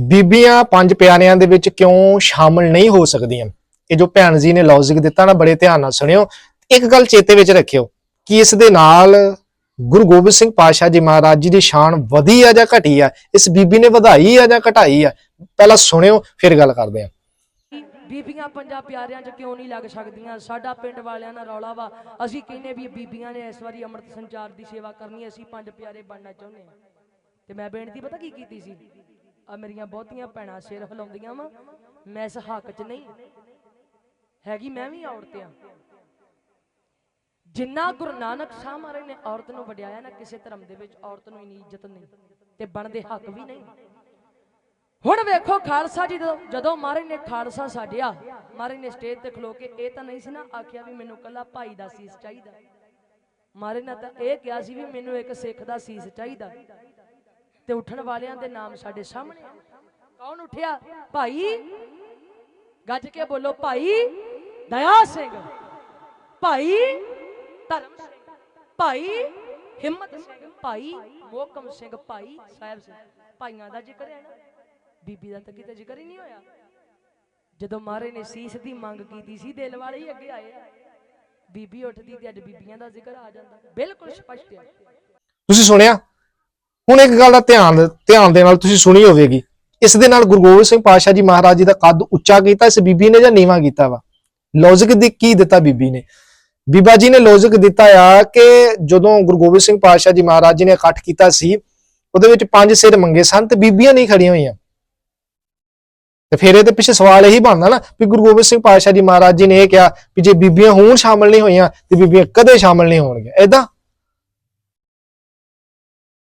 ਬੀਬੀਆਂ ਪੰਜ ਪਿਆਰਿਆਂ ਦੇ ਵਿੱਚ ਕਿਉਂ ਸ਼ਾਮਲ ਨਹੀਂ ਹੋ ਸਕਦੀਆਂ? ਇਹ ਜੋ ਭੈਣ ਜੀ ਨੇ ਲੌਜੀਕ ਦਿੱਤਾ ਨਾ, ਬੜੇ ਧਿਆਨ ਨਾਲ ਸੁਣਿਓ। ਇੱਕ ਗੱਲ ਚੇਤੇ ਵਿੱਚ ਰੱਖਿਓ ਕਿ ਇਸ ਦੇ ਨਾਲ ਗੁਰੂ ਗੋਬਿੰਦ ਸਿੰਘ ਪਾਤਸ਼ਾਹ ਜੀ ਮਹਾਰਾਜ ਜੀ ਦੀ ਸ਼ਾਨ ਵਧੀ ਆ ਜਾਂ ਘਟੀ ਆ? ਇਸ ਬੀਬੀ ਨੇ ਵਧਾਈ ਆ ਜਾਂ ਘਟਾਈ ਆ? ਪਹਿਲਾਂ ਸੁਣਿਓ, ਫਿਰ ਗੱਲ ਕਰਦੇ ਆ ਬੀਬੀਆਂ ਪੰਜਾਂ ਪਿਆਰਿਆਂ 'ਚ ਕਿਉਂ ਨਹੀਂ ਲੱਗ ਸਕਦੀਆਂ? ਸਾਡਾ ਪਿੰਡ ਵਾਲਿਆਂ ਨਾਲ ਰੌਲਾ ਵਾ। ਅਸੀਂ ਕਹਿੰਨੇ ਵੀ ਬੀਬੀਆਂ ਨੇ ਇਸ ਵਾਰੀ ਅੰਮ੍ਰਿਤ ਸੰਚਾਰ ਦੀ ਸੇਵਾ ਕਰਨੀ ਅਸੀਂ ਪੰਜ ਪਿਆਰੇ ਬਣਨਾ ਚਾਹੁੰਦੇ ਹਾਂ। ਤੇ ਮੈਂ ਬੇਨਤੀ, ਪਤਾ ਕੀ ਕੀਤੀ ਸੀ? ਆ ਮੇਰੀਆਂ ਬਹੁਤੀਆਂ ਭੈਣਾਂ ਸਿਰ ਹਿਲਾਉਂਦੀਆਂ ਵਾ। ਮੈਂ ਇਸ ਹੱਕ 'ਚ ਨਹੀਂ। ਹੈਗੀ ਮੈਂ ਵੀ ਔਰਤ ਆ ਜਿੰਨਾ ਗੁਰੂ ਨਾਨਕ ਸਾਹਿਬ ਮਹਾਰਾਜ ਨੇ ਔਰਤ ਨੂੰ ਵਡਿਆਇਆ ਨਾ, ਕਿਸੇ ਧਰਮ ਦੇ ਵਿੱਚ ਔਰਤ ਨੂੰ ਇਨੀ ਇੱਜ਼ਤ ਨਹੀਂ। ਤੇ ਬਣਦੇ ਹੱਕ ਵੀ ਨਹੀਂ। ਹੁਣ ਵੇਖੋ ਖਾਲਸਾ ਜੀ ਜਦੋਂ ਮਹਾਰਾਜ ਨੇ ਖਾਲਸਾ ਸਾਡਿਆ, ਮਹਾਰਾਜ ਨੇ ਸਟੇਜ ਤੇ ਖਲੋ ਕੇ ਇਹ ਤਾਂ ਨਹੀਂ ਸੀ ਨਾ ਆਖਿਆ ਵੀ ਮੈਨੂੰ ਕੱਲਾ ਭਾਈ ਦਾ ਸੀਸ ਚਾਹੀਦਾ। ਮਹਾਰਾਜ ਨੇ ਤਾਂ ਇਹ ਕਿਹਾ ਸੀ ਵੀ ਮੈਨੂੰ ਇੱਕ ਸਿੱਖ ਦਾ ਸੀਸ ਚਾਹੀਦਾ। ਤੇ ਉੱਠਣ ਵਾਲਿਆਂ ਦੇ ਨਾਮ ਸਾਡੇ ਸਾਹਮਣੇ ਕੌਣ ਉੱਠਿਆ? ਭਾਈ? ਗੱਜ ਕੇ ਬੋਲੋ, ਭਾਈ ਦਇਆ ਸਿੰਘ। ਭਾਈ ਧਰਮ ਸਿੰਘ। ਭਾਈ ਹਿੰਮਤ ਸਿੰਘ। ਭਾਈ ਮੋਹਕਮ ਸਿੰਘ। ਭਾਈ ਸਾਹਿਬ ਸਿੰਘ। ਭਾਈਆਂ ਦਾ ਜ਼ਿਕਰ ਹੈ ਨਾ। ਬੀਬੀ ਦਾ ਤਾਂ ਕਿਤੇ ਜ਼ਿਕਰ ਹੀ ਨਹੀਂ ਹੋਇਆ। ਜਦੋਂ ਮਹਾਰਾਜ ਨੇ ਸੀਸ ਦੀ ਮੰਗ ਕੀਤੀ ਸੀ, ਦਿਲ ਵਾਲੇ ਹੀ ਅੱਗੇ ਆਏ। ਬੀਬੀ ਉੱਠਦੀ ਤੇ ਅੱਜ ਬੀਬੀਆਂ ਦਾ ਜ਼ਿਕਰ ਆ ਜਾਂਦਾ। ਬਿਲਕੁਲ ਸਪਸ਼ਟ ਹੈ ਤੁਸੀਂ ਸੁਣਿਆ? ਹੁਣ ਇੱਕ ਗੱਲ ਦਾ ਧਿਆਨ ਧਿਆਨ ਦੇ ਨਾਲ ਤੁਸੀਂ ਸੁਣੀ ਹੋਵੇਗੀ। ਇਸ ਦੇ ਨਾਲ ਗੁਰੂ ਗੋਬਿੰਦ ਸਿੰਘ ਪਾਤਸ਼ਾਹ ਜੀ ਮਹਾਰਾਜ ਜੀ ਦਾ ਕੱਦ ਉੱਚਾ ਕੀਤਾ, ਇਸ ਬੀਬੀ ਨੇ ਜਾਂ ਨੀਵਾਂ ਕੀਤਾ ਵਾ? ਲੌਜੀਕ ਦੀ ਕੀ ਦਿੱਤਾ ਬੀਬੀ ਨੇ? ਬੀਬਾ ਜੀ ਨੇ ਲੌਜੀਕ ਦਿੱਤਾ ਆ ਕਿ ਜਦੋਂ ਗੁਰੂ ਗੋਬਿੰਦ ਸਿੰਘ ਪਾਤਸ਼ਾਹ ਜੀ ਮਹਾਰਾਜ ਜੀ ਨੇ ਇਕੱਠ ਕੀਤਾ ਸੀ, ਉਹਦੇ ਵਿੱਚ ਪੰਜ ਸਿਰ ਮੰਗੇ ਸਨ ਤੇ ਬੀਬੀਆਂ ਨਹੀਂ ਖੜੀਆਂ ਹੋਈਆਂ। ਤੇ ਫਿਰ ਇਹਦੇ ਪਿੱਛੇ ਸਵਾਲ ਇਹੀ ਬਣਦਾ ਨਾ ਵੀ ਗੁਰੂ ਗੋਬਿੰਦ ਸਿੰਘ ਪਾਤਸ਼ਾਹ ਜੀ ਮਹਾਰਾਜ ਜੀ ਨੇ ਇਹ ਕਿਹਾ ਵੀ ਜੇ ਬੀਬੀਆਂ ਹੁਣ ਸ਼ਾਮਲ ਨਹੀਂ ਹੋਈਆਂ, ਤੇ ਬੀਬੀਆਂ ਕਦੇ ਸ਼ਾਮਲ ਨਹੀਂ ਹੋਣਗੀਆਂ। ਐਦਾਂ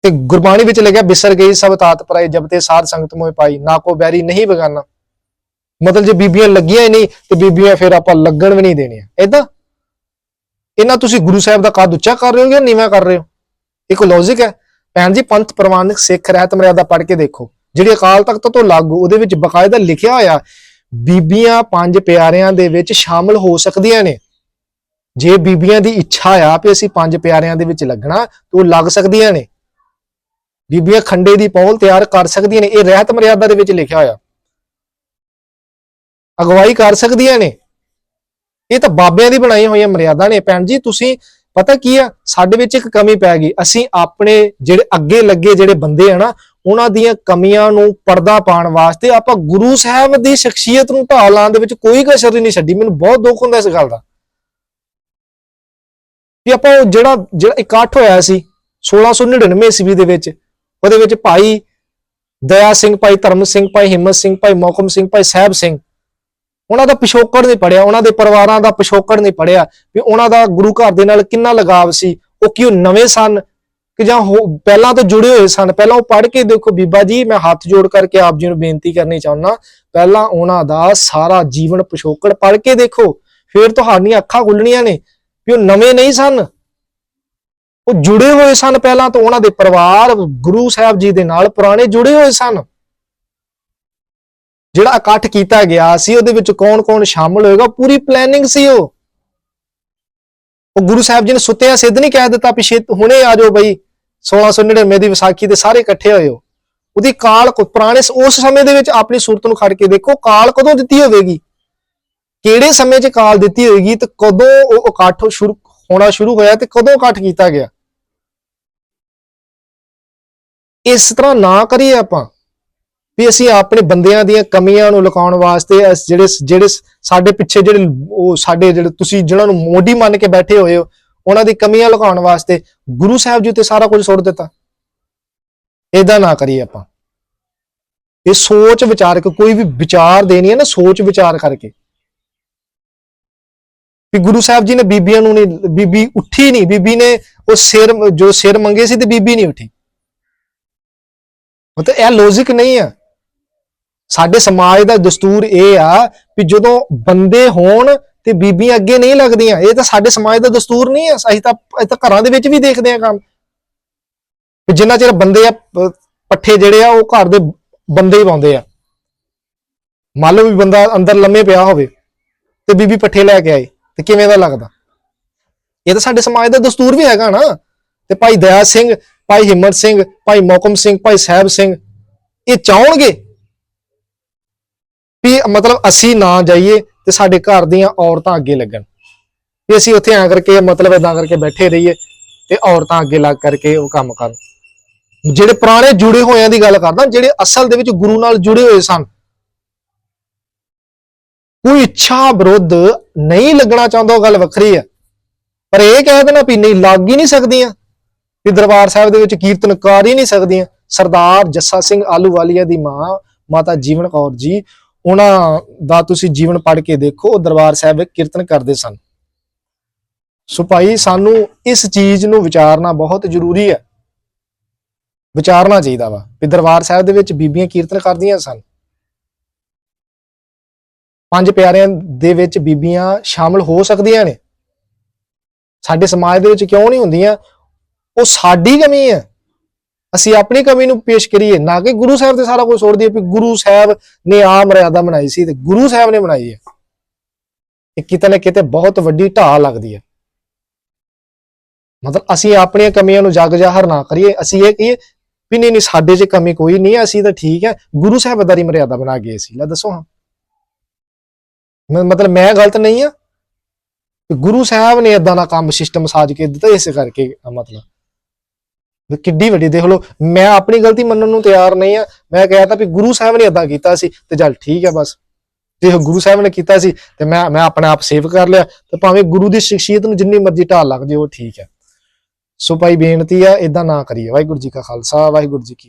ਤੇ ਗੁਰਬਾਣੀ ਵਿੱਚ ਲਿਖਿਆ, ਬਿਸਰ ਗਈ ਸਭ ਤਾਤ ਪਰਾਈ, ਜਬ ਤੇ ਸਾਧ ਸੰਗਤ ਮੋਏ ਪਾਈ, ਨਾ ਕੋ ਬੈਰੀ ਨਹੀਂ ਬਗਾਨਾ। ਮਤਲਬ ਜੇ ਬੀਬੀਆਂ ਲੱਗੀਆਂ ਹੀ ਨਹੀਂ, ਤੇ ਬੀਬੀਆਂ ਫਿਰ ਆਪਾਂ ਲੱਗਣ ਵੀ ਨਹੀਂ ਦੇਣੀਆਂ। ਐਦਾਂ ਇਹਨਾਂ ਤੁਸੀਂ ਗੁਰੂ ਸਾਹਿਬ ਦਾ ਕੱਦ ਉੱਚਾ ਕਰ ਰਹੇ ਹੋ ਜਾਂ ਨੀਵਾਂ ਕਰ ਰਹੇ ਹੋ? ਇੱਕ ਲੌਜੀਕ ਹੈ। ਭੈਣ ਜੀ, ਪੰਥ ਪ੍ਰਮਾਣਿਕ ਸਿੱਖ, ਰਹਿਤ ਮਰਿਆਦਾ ਪੜ੍ਹ ਕੇ ਦੇਖੋ। ਜਿਹੜੀ ਅਕਾਲ ਤਖਤ ਤੋਂ ਲਾਗੂ, ਉਹਦੇ ਵਿੱਚ ਬਕਾਇਦਾ ਲਿਖਿਆ ਹੋਇਆ, ਬੀਬੀਆਂ ਪੰਜ ਪਿਆਰਿਆਂ ਦੇ ਵਿੱਚ ਸ਼ਾਮਲ ਹੋ ਸਕਦੀਆਂ ਨੇ। ਜੇ ਬੀਬੀਆਂ ਦੀ ਇੱਛਾ ਆ ਵੀ ਅਸੀਂ ਪੰਜ ਪਿਆਰਿਆਂ ਦੇ ਵਿੱਚ ਲੱਗਣਾ, ਤਾਂ ਉਹ ਲੱਗ ਸਕਦੀਆਂ ਨੇ। ਬੀਬੀਆਂ ਖੰਡੇ ਦੀ ਪੌਲ ਤਿਆਰ ਕਰ ਸਕਦੀਆਂ ਨੇ। ਇਹ ਰਹਿਤ ਮਰਿਆਦਾ ਦੇ ਵਿੱਚ ਲਿਖਿਆ ਹੋਇਆ। ਅਗਵਾਈ ਕਰ ਸਕਦੀਆਂ ਨੇ। ਇਹ ਤਾਂ ਬਾਬਿਆਂ ਦੀ ਬਣਾਈ ਹੋਈਆਂ ਮਰਿਆਦਾ ਨੇ। ਭੈਣ ਜੀ, ਤੁਸੀਂ ਪਤਾ ਕੀ ਆ? ਸਾਡੇ ਵਿੱਚ ਇੱਕ ਕਮੀ ਪੈ ਗਈ। ਅਸੀਂ ਆਪਣੇ ਜਿਹੜੇ ਅੱਗੇ ਲੱਗੇ ਜਿਹੜੇ ਬੰਦੇ ਆ ਨਾ, ਉਹਨਾਂ ਦੀਆਂ ਕਮੀਆਂ ਨੂੰ ਪਰਦਾ ਪਾਉਣ ਵਾਸਤੇ ਆਪਾਂ ਗੁਰੂ ਸਾਹਿਬ ਦੀ ਸ਼ਖਸੀਅਤ ਨੂੰ ਢਾਹ ਲਾਉਣ ਦੇ ਵਿੱਚ ਕੋਈ ਕਸਰ ਨਹੀਂ ਛੱਡੀ। ਮੈਨੂੰ ਬਹੁਤ ਦੁੱਖ ਹੁੰਦਾ ਇਸ ਗੱਲ ਦਾ। ਕਿ ਆਪਾਂ ਉਹ ਜਿਹੜਾ ਜਿਹੜਾ ਇਕੱਠ ਹੋਇਆ ਸੀ 1699 ਈਸਵੀ ਦੇ ਵਿੱਚ ਉਹਦੇ ਵਿੱਚ ਭਾਈ ਦਇਆ ਸਿੰਘ, ਭਾਈ ਧਰਮ ਸਿੰਘ, ਭਾਈ ਹਿੰਮਤ ਸਿੰਘ, ਭਾਈ ਮੌਕਮ ਸਿੰਘ, ਭਾਈ ਸਾਹਿਬ ਸਿੰਘ। ਉਹਨਾਂ ਦਾ ਪਿਛੋਕੜ ਨਹੀਂ ਪੜਿਆ, ਉਹਨਾਂ ਦੇ ਪਰਿਵਾਰਾਂ ਦਾ ਪਿਛੋਕੜ ਨਹੀਂ ਪੜਿਆ ਵੀ ਉਹਨਾਂ ਦਾ ਗੁਰੂ ਘਰ ਦੇ ਨਾਲ ਕਿੰਨਾ ਲਗਾਵ ਸੀ, ਉਹ ਕਿਉਂ ਨਵੇਂ ਸਨ ਕਿ ਜਾਂ ਹੋ- ਪਹਿਲਾਂ ਤੋਂ ਜੁੜੇ ਹੋਏ ਸਨ। ਪਹਿਲਾਂ ਉਹ ਪੜ੍ਹ ਕੇ ਦੇਖੋ, ਬੀਬਾ ਜੀ, ਮੈਂ ਹੱਥ ਜੋੜ ਕਰਕੇ ਆਪ ਜੀ ਨੂੰ ਬੇਨਤੀ ਕਰਨੀ ਚਾਹੁੰਦਾ, ਪਹਿਲਾਂ ਉਹਨਾਂ ਦਾ ਸਾਰਾ ਜੀਵਨ ਪਿਛੋਕੜ ਪੜ੍ਹ ਕੇ ਦੇਖੋ, ਫਿਰ ਤੁਹਾਡੀਆਂ ਅੱਖਾਂ ਖੁੱਲਣੀਆਂ ਨੇ ਵੀ ਉਹ ਨਵੇਂ ਨਹੀਂ ਸਨ। ਉਹ ਜੁੜੇ ਹੋਏ ਸਨ ਪਹਿਲਾਂ ਤੋਂ ਉਹਨਾਂ ਦੇ ਪਰਿਵਾਰ ਗੁਰੂ ਸਾਹਿਬ ਜੀ ਦੇ ਨਾਲ ਪੁਰਾਣੇ ਜੁੜੇ ਹੋਏ ਸਨ। ਜਿਹੜਾ ਇਕੱਠ ਕੀਤਾ ਗਿਆ ਸੀ, ਉਹਦੇ ਵਿੱਚ ਕੌਣ-ਕੌਣ ਸ਼ਾਮਲ ਹੋਏਗਾ ਪੂਰੀ ਪਲੈਨਿੰਗ ਸੀ ਉਹ। ਉਹ ਗੁਰੂ ਸਾਹਿਬ ਜੀ ਨੇ ਸੁੱਤਿਆਂ ਸਿੱਧ ਨਹੀਂ ਕਹਿ ਦਿੱਤਾ ਪਿਛੇ ਹੁਣੇ ਆ ਜਾਓ ਬਈ 1699 ਦੀ ਵਿਸਾਖੀ ਦੇ ਸਾਰੇ ਇਕੱਠੇ ਹੋਏ ਹੋ। ਉਹਦੀ ਕਾਲ ਪੁਰਾਣੇ ਉਸ ਸਮੇਂ ਦੇ ਵਿੱਚ ਆਪਣੀ ਸੂਰਤ ਨੂੰ ਖੜ ਕੇ ਦੇਖੋ, ਕਾਲ ਕਦੋਂ ਦਿੱਤੀ ਹੋਵੇਗੀ? ਕਿਹੜੇ ਸਮੇਂ 'ਚ ਕਾਲ ਦਿੱਤੀ ਹੋਏਗੀ ਤੇ ਕਦੋਂ ਉਹ ਇਕੱਠ ਸ਼ੁਰੂ ਹੋਣਾ ਸ਼ੁਰੂ ਹੋਇਆ ਤੇ ਕਦੋਂ ਇਕੱਠ ਕੀਤਾ ਗਿਆ? ਇਸ ਤਰ੍ਹਾਂ ਨਾ ਕਰੀਏ ਆਪਾਂ ਵੀ ਅਸੀਂ ਆਪਣੇ ਬੰਦਿਆਂ ਦੀਆਂ ਕਮੀਆਂ ਨੂੰ ਲੁਕਾਉਣ ਵਾਸਤੇ ਅਸ- ਜਿਹੜੇ ਜਿਹੜੇ ਸਾਡੇ ਪਿੱਛੇ ਜਿਹੜੇ ਉਹ ਸਾਡੇ ਜਿਹੜੇ ਤੁਸੀਂ ਜਿਹਨਾਂ ਨੂੰ ਮੋਢੀ ਮੰਨ ਕੇ ਬੈਠੇ ਹੋਏ ਹੋ, ਉਹਨਾਂ ਦੀ ਕਮੀਆਂ ਲੁਕਾਉਣ ਵਾਸਤੇ ਗੁਰੂ ਸਾਹਿਬ ਜੀ ਤੇ ਸਾਰਾ ਕੁਝ ਸੁੱਟ ਦਿੱਤਾ। ਏਦਾਂ ਨਾ ਕਰੀਏ ਆਪਾਂ। ਇਹ ਸੋਚ ਵਿਚਾਰ ਕੇ ਕੋਈ ਵੀ ਵਿਚਾਰ ਦੇਣੀ ਹੈ ਨਾ, ਸੋਚ ਵਿਚਾਰ ਕਰਕੇ। ਵੀ ਗੁਰੂ ਸਾਹਿਬ ਜੀ ਨੇ ਬੀਬੀਆਂ ਨੂੰ ਨਹੀਂ, ਬੀਬੀ ਉੱਠੀ ਨਹੀਂ, ਬੀਬੀ ਨੇ ਉਹ ਸਿਰ, ਜੋ ਸਿਰ ਮੰਗੇ ਸੀ ਤੇ ਬੀਬੀ ਨਹੀਂ ਉੱਠੀ। ਮਤਲਬ ਇਹ ਲੌਜੀਕ ਨਹੀਂ ਆ। ਸਾਡੇ ਸਮਾਜ ਦਾ ਦਸਤੂਰ ਇਹ ਆ ਵੀ ਜਦੋਂ ਬੰਦੇ ਹੋਣ ਤੇ ਬੀਬੀਆਂ ਅੱਗੇ ਨਹੀਂ ਲੱਗਦੀਆਂ, ਇਹ ਤਾਂ ਸਾਡੇ ਸਮਾਜ ਦਾ ਦਸਤੂਰ ਨਹੀਂ ਆ। ਅਸੀਂ ਤਾਂ ਅਸੀਂ ਤਾਂ ਘਰਾਂ ਦੇ ਵਿੱਚ ਵੀ ਦੇਖਦੇ ਆ ਕੰਮ। ਜਿੰਨਾ ਚਿਰ ਬੰਦੇ ਆ ਪੱਠੇ ਜਿਹੜੇ ਆ, ਉਹ ਘਰ ਦੇ ਬੰਦੇ ਹੀ ਪਾਉਂਦੇ ਆ। ਮੰਨ ਲਓ ਵੀ ਬੰਦਾ ਅੰਦਰ ਲੰਮੇ ਪਿਆ ਹੋਵੇ ਤੇ ਬੀਬੀ ਪੱਠੇ ਲੈ ਕੇ ਆਏ, ਤੇ ਕਿਵੇਂ ਦਾ ਲੱਗਦਾ? ਇਹ ਤਾਂ ਸਾਡੇ ਸਮਾਜ ਦਾ ਦਸਤੂਰ ਵੀ ਹੈਗਾ ਨਾ। ਤੇ ਭਾਈ ਦਇਆ ਸਿੰਘ ਭਾਈ ਹਿੰਮਤ ਸਿੰਘ, ਭਾਈ ਮੌਕਮ ਸਿੰਘ, ਭਾਈ ਸਾਹਿਬ ਸਿੰਘ, ਇਹ ਚਾਹਣਗੇ ਵੀ ਮਤਲਬ ਅਸੀਂ ਨਾ ਜਾਈਏ ਤੇ ਸਾਡੇ ਘਰ ਦੀਆਂ ਔਰਤਾਂ ਅੱਗੇ ਲੱਗਣ। ਵੀ ਅਸੀਂ ਉੱਥੇ ਆ ਕਰਕੇ, ਮਤਲਬ ਇਦਾਂ ਕਰਕੇ ਬੈਠੇ ਰਹੀਏ ਤੇ ਔਰਤਾਂ ਅੱਗੇ ਲੱਗ ਕਰਕੇ ਉਹ ਕੰਮ ਕਰਨ। ਜਿਹੜੇ ਪੁਰਾਣੇ ਜੁੜੇ ਹੋਇਆਂ ਦੀ ਗੱਲ ਕਰਦਾ, ਜਿਹੜੇ ਅਸਲ ਦੇ ਵਿੱਚ ਗੁਰੂ ਨਾਲ ਜੁੜੇ ਹੋਏ ਸਨ, ਕੋਈ ਇੱਛਾ ਵਿਰੁੱਧ ਨਹੀਂ ਲੱਗਣਾ ਚਾਹੁੰਦਾ, ਉਹ ਗੱਲ ਵੱਖਰੀ ਹੈ। ਪਰ ਇਹ ਕਹਿ ਦੇਣਾ ਵੀ ਨਹੀਂ, ਲੱਗ ਹੀ ਨਹੀਂ ਸਕਦੀਆਂ। ਵੀ ਦਰਬਾਰ ਸਾਹਿਬ ਦੇ ਵਿੱਚ ਕੀਰਤਨ ਕਰ ਹੀ ਨਹੀਂ ਸਕਦੀਆਂ। ਸਰਦਾਰ ਜੱਸਾ ਸਿੰਘ ਆਲੂਵਾਲੀਆ ਦੀ ਮਾਂ ਮਾਤਾ ਜੀਵਨ ਕੌਰ ਜੀ, ਉਹਨਾਂ ਦਾ ਤੁਸੀਂ ਜੀਵਨ ਪੜ੍ਹ ਕੇ ਦੇਖੋ, ਉਹ ਦਰਬਾਰ ਸਾਹਿਬ ਵਿੱਚ ਕੀਰਤਨ ਕਰਦੇ ਸਨ। ਸੋ ਭਾਈ, ਸਾਨੂੰ ਇਸ ਚੀਜ਼ ਨੂੰ ਵਿਚਾਰਨਾ ਬਹੁਤ ਜ਼ਰੂਰੀ ਹੈ। ਵਿਚਾਰਨਾ ਚਾਹੀਦਾ ਵਾ ਵੀ ਦਰਬਾਰ ਸਾਹਿਬ ਦੇ ਵਿੱਚ ਬੀਬੀਆਂ ਕੀਰਤਨ ਕਰਦੀਆਂ ਸਨ। ਪੰਜ ਪਿਆਰਿਆਂ ਦੇ ਵਿੱਚ ਬੀਬੀਆਂ ਸ਼ਾਮਲ ਹੋ ਸਕਦੀਆਂ ਨੇ। ਸਾਡੇ ਸਮਾਜ ਦੇ ਵਿੱਚ ਕਿਉਂ ਨਹੀਂ ਹੁੰਦੀਆਂ? ਉਹ ਸਾਡੀ ਕਮੀ ਹੈ। ਅਸੀਂ ਆਪਣੀ ਕਮੀ ਨੂੰ ਪੇਸ਼ ਕਰੀਏ। ਨਾ ਕਿ ਗੁਰੂ ਸਾਹਿਬ ਤੇ ਸਾਰਾ ਕੁਝ ਛੋੜ ਦਈਏ ਵੀ ਗੁਰੂ ਸਾਹਿਬ ਨੇ ਆ ਮਰਿਆਦਾ ਬਣਾਈ ਸੀ ਤੇ ਗੁਰੂ ਸਾਹਿਬ ਨੇ ਬਣਾਈ ਹੈ। ਇਹ ਕਿਤੇ ਨਾ ਕਿਤੇ ਬਹੁਤ ਵੱਡੀ ਢਾਹ ਲੱਗਦੀ ਹੈ। ਮਤਲਬ ਅਸੀਂ ਆਪਣੀਆਂ ਕਮੀਆਂ ਨੂੰ ਜਗ ਜ਼ਾਹਰ ਨਾ ਕਰੀਏ। ਅਸੀਂ ਇਹ ਕਹੀਏ ਵੀ ਨਹੀਂ ਨਹੀਂ, ਸਾਡੇ 'ਚ ਕਮੀ ਕੋਈ ਨਹੀਂ ਹੈ ਅਸੀਂ ਤਾਂ ਠੀਕ ਹੈ। ਗੁਰੂ ਸਾਹਿਬ ਸਾਹਿਬਾਂ ਦੀ ਮਰਿਆਦਾ ਬਣਾ ਗਏ ਸੀ। ਲੈ ਦੱਸੋ ਹਾਂ। ਮਤਲਬ ਮੈਂ ਗਲਤ ਨਹੀਂ ਆ ਗੁਰੂ ਸਾਹਿਬ ਨੇ ਇਦਾਂ ਦਾ ਕੰਮ ਸਿਸਟਮ ਸਾਜ ਕੇ ਦਿੱਤਾ, ਇਸ ਕਰਕੇ ਮਤਲਬ। ਵੀ ਕਿੱਡੀ ਵੱਡੀ, ਦੇਖ ਲਓ, ਮੈਂ ਆਪਣੀ ਗਲਤੀ ਮੰਨਣ ਨੂੰ ਤਿਆਰ ਨਹੀਂ ਆ। ਮੈਂ ਕਹਿਆ ਤਾਂ ਵੀ ਗੁਰੂ ਸਾਹਿਬ ਨੇ ਇਦਾਂ ਕੀਤਾ ਸੀ ਤੇ ਚੱਲ ਠੀਕ ਹੈ ਬਸ। ਜੇ ਗੁਰੂ ਸਾਹਿਬ ਨੇ ਕੀਤਾ ਸੀ ਤੇ ਮੈਂ ਮੈਂ ਆਪਣੇ ਆਪ ਸੇਵ ਕਰ ਲਿਆ ਤੇ ਭਾਵੇਂ ਗੁਰੂ ਦੀ ਸ਼ਖਸੀਅਤ ਨੂੰ ਜਿੰਨੀ ਮਰਜ਼ੀ ਢਾਲ ਲੱਗ ਜੇ, ਉਹ ਠੀਕ ਹੈ ਸੋ ਭਾਈ ਬੇਨਤੀ ਆ ਇਦਾਂ ਨਾ ਕਰੀਏ। ਵਾਹਿਗੁਰੂ ਜੀ ਕਾ ਖਾਲਸਾ, ਵਾਹਿਗੁਰੂ ਜੀ ਕੀ